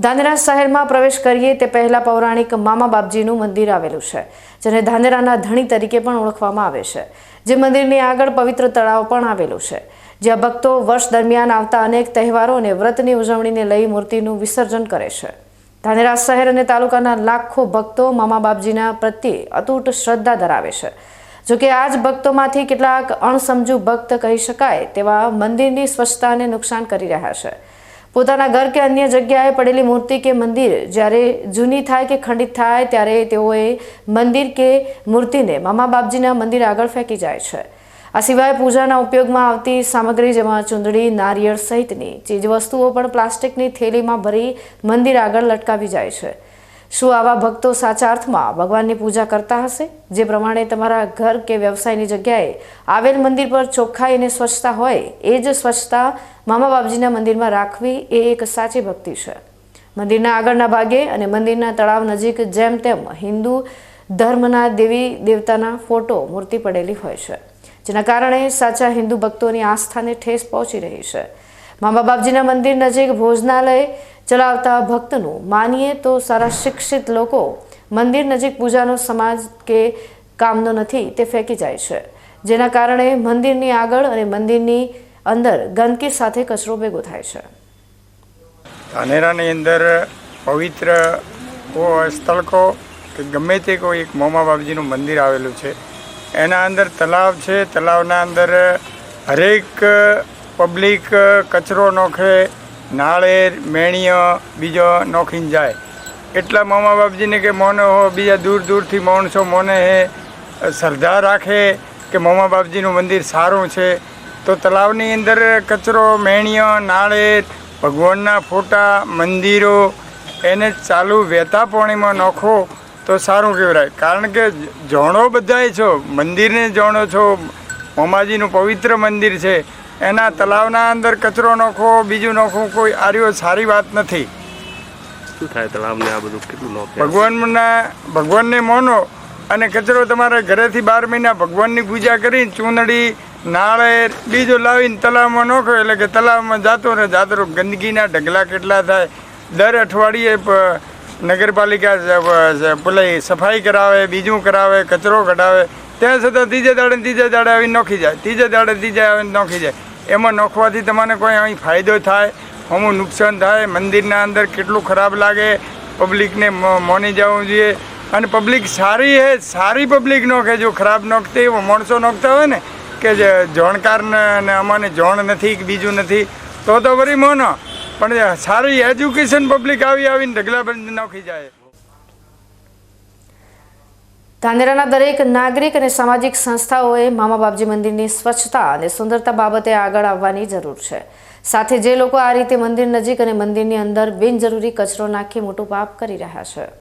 ધાનેરા શહેરમાં પ્રવેશ કરીએ તે પહેલાં પૌરાણિક મામા બાપજીનું મંદિર આવેલું છે, જેને ધાનેરાના ધણી તરીકે પણ ઓળખવામાં આવે છે. જે મંદિરની આગળ પવિત્ર તળાવ પણ આવેલું છે, જ્યાં ભક્તો વર્ષ દરમિયાન આવતા અનેક તહેવારો અને વ્રતની ઉજવણીને લઈ મૂર્તિનું વિસર્જન કરે છે. ધાનેરા શહેર અને તાલુકાના લાખો ભક્તો મામા બાપજીના પ્રત્યે અતૂટ શ્રદ્ધા ધરાવે છે. જોકે આ જ ભક્તોમાંથી કેટલાક અણસમજુ ભક્ત કહી શકાય તેવા મંદિરની સ્વચ્છતાને નુકસાન કરી રહ્યા છે. પોતાના ઘર કે અન્ય જગ્યાએ પડેલી મૂર્તિ કે મંદિર જ્યારે જૂની થાય કે ખંડિત થાય ત્યારે તેઓએ મંદિર કે મૂર્તિને મામા બાપજીના મંદિર આગળ ફેંકી જાય છે. આ સિવાય પૂજાના ઉપયોગમાં આવતી સામગ્રી જેમાં ચૂંદડી, નારિયેળ સહિતની ચીજવસ્તુઓ પણ પ્લાસ્ટિકની થેલીમાં ભરી મંદિર આગળ લટકાવી જાય છે. શું આવા ભક્તો સાચા અર્થમાં ભગવાનની પૂજા કરતા હશે? જે પ્રમાણે તમારા ઘર કે વ્યવસાયની જગ્યાએ આવેલ મંદિર પર ચોખ્ખાઈ અને સ્વચ્છતા હોય, એ જ સ્વચ્છતા મામા બાપજીના મંદિરમાં રાખવી એ એક સાચી ભક્તિ છે. મંદિરના આગળના ભાગે અને મંદિરના તળાવ નજીક જેમ તેમ હિન્દુ ધર્મના દેવી દેવતાના ફોટો મૂર્તિ પડેલી હોય છે, જેના કારણે સાચા હિન્દુ ભક્તોની આસ્થાને ઠેસ પહોંચી રહી છે. મામા બાપજીના મંદિર નજીક ભોજનાલય ચલાવતા ભક્તનું માનીએ તો સારા શિક્ષિત લોકો મંદિર નજીક પૂજાનો સમાજ કે કામનો નથી, તે ફેંકી જાય છે. જેના કારણે મંદિરની આગળ અને મંદિરની અંદર ગંદકી સાથે કચરો ભેગો થાય છે. ધાનેરાની અંદર પવિત્ર કો- સ્થળ કહો કે ગમે તે કોઈ એક મોમા બાપજીનું મંદિર આવેલું છે, એના અંદર તલાવ છે. તલાવના અંદર હરેક પબ્લિક કચરો નોખે નાળેર મેણીઓ બીજો નોખીને જાય. એટલા મોમા બાપજીને કે મોને હો, બીજા દૂર દૂરથી માણસો મોને હે, શ્રદ્ધા રાખે કે મોમા બાપજીનું મંદિર સારું છે. તો તલાવની અંદર કચરો મેણીઓ નાળેર ભગવાનના ફોટા, મંદિરો, એને ચાલુ વહેતા પાણીમાં નાખો તો સારું કહેવાય. કારણ કે જોણો બધાય છો, મંદિરને જોણો છો, મોમાજીનું પવિત્ર મંદિર છે. એના તલાવના અંદર કચરો નાખો બીજું નાખો કોઈ આર્યો સારી વાત નથી. શું થાય તળાવને આ બધું કેટલું ભગવાનના ભગવાનને માનો અને કચરો તમારા ઘરેથી બાર મહિના ભગવાનની પૂજા કરીને ચૂંદડી નાળેર બીજો લાવીને તલાવમાં નાખો એટલે કે તલાવમાં જાતો ને જાતો ગંદકીના ઢગલા કેટલા થાય. દર અઠવાડિયે નગરપાલિકા પેલી સફાઈ કરાવે બીજું કરાવે કચરો કઢાવે. ત્યાં છતાં ત્રીજે દાડે ત્રીજે દાડે આવીને નોખી જાય. ત્રીજે દાડે ત્રીજે આવીને નોખી જાય. એમાં નોખવાથી તમને કોઈ અહીં ફાયદો થાય, અમુક નુકસાન થાય, મંદિરના અંદર કેટલું ખરાબ લાગે પબ્લિકને મોની જવું જોઈએ. અને પબ્લિક સારી હે, સારી પબ્લિક નોખે, જો ખરાબ નોખતી માણસો નોખતા હોય ને, કે જે જાણકારને ને અમાને જોણ નથી કે બીજું નથી, તો તો વરી મોનો. પણ સારી એજ્યુકેશન પબ્લિક આવી, આવીને ઢગલા બંધ નોખી જાય. ધાનેરાના દરેક નાગરિક અને સામાજિક સંસ્થાઓએ મામા બાપજી મંદિરની સ્વચ્છતા અને સુંદરતા બાબતે આગળ આવવાની જરૂર છે. સાથે જે લોકો આ રીતે મંદિર નજીક અને મંદિરની અંદર બિનજરૂરી કચરો નાખી મોટું પાપ કરી રહ્યા છે.